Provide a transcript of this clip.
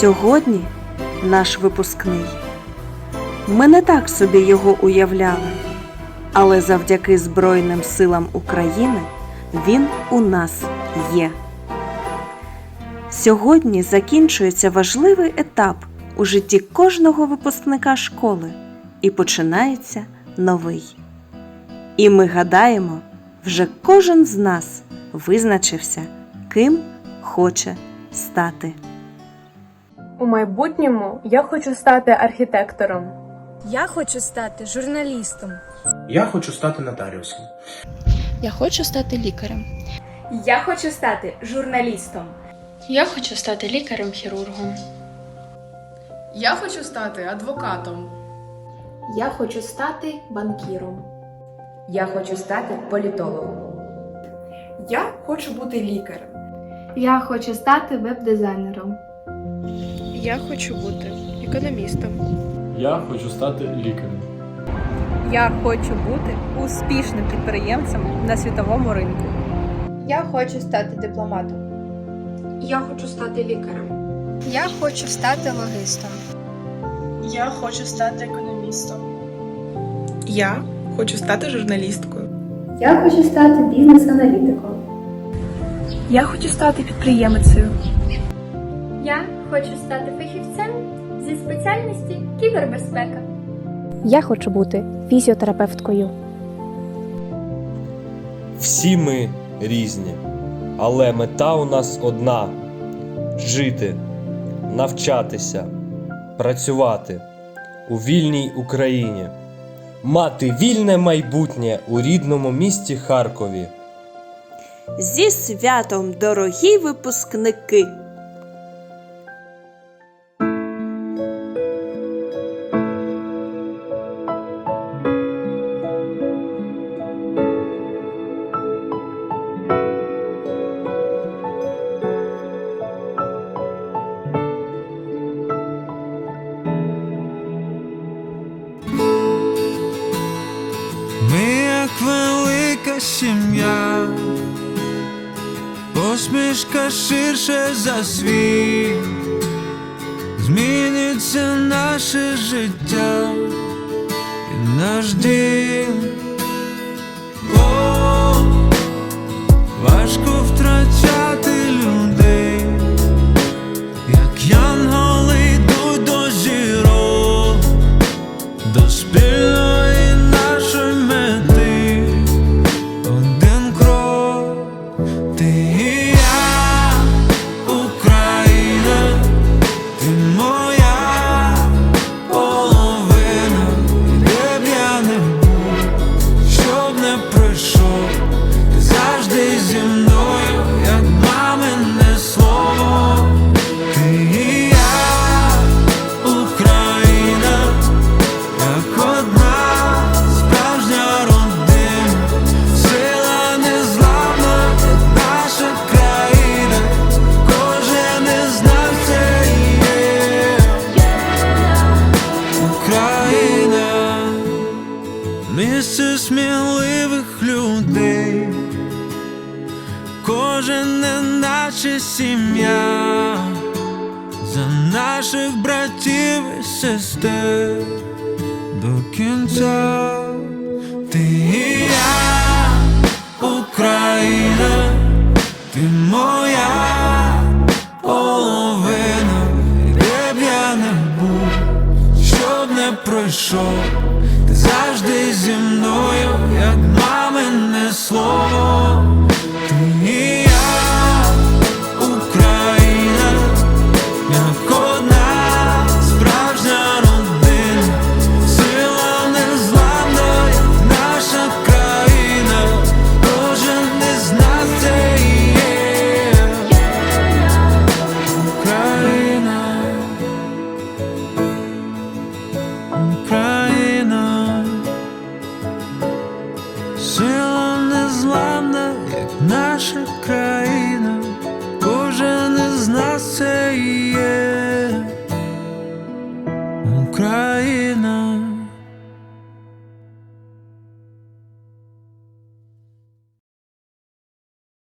Сьогодні наш випускний. Ми не так собі його уявляли, але завдяки Збройним силам України він у нас є. Сьогодні закінчується важливий етап у житті кожного випускника школи і починається новий. І ми гадаємо, вже кожен з нас визначився, ким хоче стати. У майбутньому я хочу стати архітектором. Я хочу стати журналістом. Я хочу стати нотаріусом. Я хочу стати лікарем. Я хочу стати журналістом. Я хочу стати лікарем-хірургом. Я хочу стати адвокатом. Я хочу стати банкіром. Я хочу стати політологом. Я хочу бути лікарем. Я хочу стати веб-дизайнером. Я хочу бути економістом. Я хочу стати лікарем. Я хочу бути успішним підприємцем на світовому ринку. Я хочу стати дипломатом. Я хочу стати лікарем. Я хочу стати логистом. Я хочу стати економістом. Я хочу стати журналісткою. Я хочу стати бізнес-аналітиком. Я хочу стати підприємицею. Я хочу стати фахівцем зі спеціальності кібербезпека. Я хочу бути фізіотерапевткою. Всі ми різні, але мета у нас одна жити, навчатися, працювати у вільній Україні, мати вільне майбутнє у рідному місті Харкові. Зі святом, дорогі випускники! Посмішка ширше за світ, зміниться наше життя і наш дім. Кожен не наче сім'я за наших братів і сестер. До кінця ти і я, Україна, ти моя половина, де б я не був, щоб не пройшов, ти завжди зі мною, сила незламна, як наша країна, кожен із нас це є Україна.